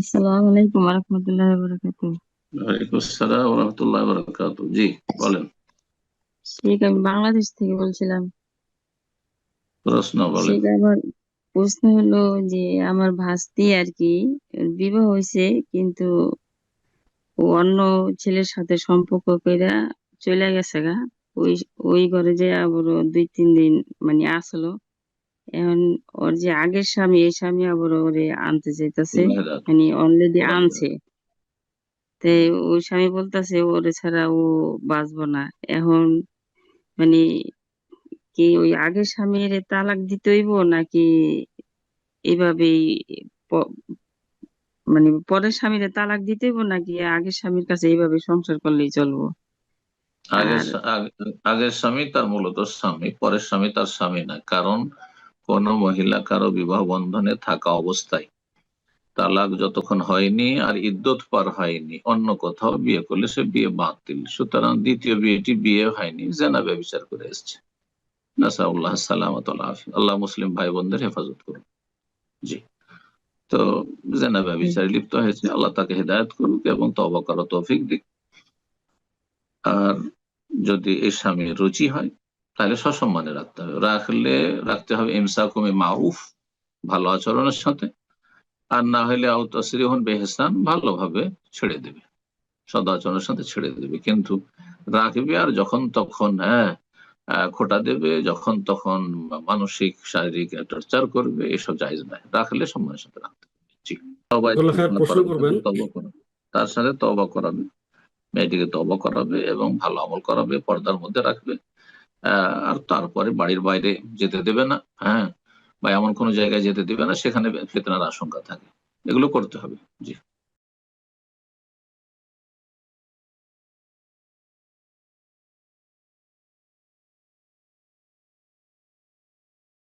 আসসালামু আলাইকুম রহমতুল্লাহ বরকাত ওয়ালাইকুম আসসালাম রহমতুল্লাহ বরকাত জি বলেন। ঠিক আমি বাংলাদেশ থেকে বলছিলাম। প্রশ্ন বলেন। ঠিক আমার প্রশ্ন হলো যে আমার ভাস্তি আর কি বিবাহ হয়েছে কিন্তু অন্য ছেলের সাথে সম্পর্ক কইরা চলে গেছে গা। ওই ওই ঘরে যে আবার দুই তিন দিন মানে আসলো। ওর যে আগের স্বামী এই স্বামী আবার ওরে আনতে চাইতেছে। মানে অলরেডি আনছে। তে ওই স্বামী বলতেছে ওরে ছাড়া ও বাঁচবো না। এখন মানে কি ওই আগের স্বামীর তালাক দিতে হইব নাকি এভাবেই মানে পরের স্বামীর তালাক দিতে হইব নাকি আগের স্বামীর কাছে এইভাবে সংসার করলেই চলবো? আগের আগের স্বামী তার মূলত স্বামী পরের স্বামী তার স্বামী না। কারণ কোন মহিলা কারও বিবাহ বন্ধনে থাকা অবস্থায়। তালাক যতক্ষণ হয়নি আর ইদ্যত পার হয়নি, অন্য কোথাও বিয়ে করলে সে বিয়ে বাতিল। সুতরাং দ্বিতীয় বিয়েটি বিয়ে হয়নি জেনা ব্যবচার করে এসছে। নাসাউল্লাহ সালামত আল্লাহ মুসলিম ভাই বোনদের হেফাজত করুন। জি। তো জেনা ব্যবচারে লিপ্ত হয়েছে। আল্লাহ তাকে হেদায়ত করুক এবং তবা করা তৌফিক দিক। আর যদি এই স্বামীর রুচি হয় তাহলে সসম্মানে রাখতে হবে রাখলে রাখতে হবে ইমসাকুমে মারুফ ভালো আচরণের সাথে। আর না হলে আউতাসরিহন বেহসান ভালোভাবে ছেড়ে দেবে। সদাচরণের সাথে ছেড়ে দেবে। কিন্তু রাখবে আর যখন তখন হ্যাঁ খোটা দেবে যখন তখন মানসিক শারীরিক টর্চার করবে এসব জায়জ নাই রাখলে সম্মানের সাথে রাখতে। তার সাথে তবা করাবে। মেয়েটিকে তবা করাবে এবং ভালো আমল করাবে পর্দার মধ্যে রাখবে। আর তারপরে বাড়ির বাইরে যেতে দেবে না হ্যাঁ বা এমন কোনো জায়গায় যেতে দেবে না, সেখানে ফেতনার আশঙ্কা থাকে। এগুলো করতে হবে, জি।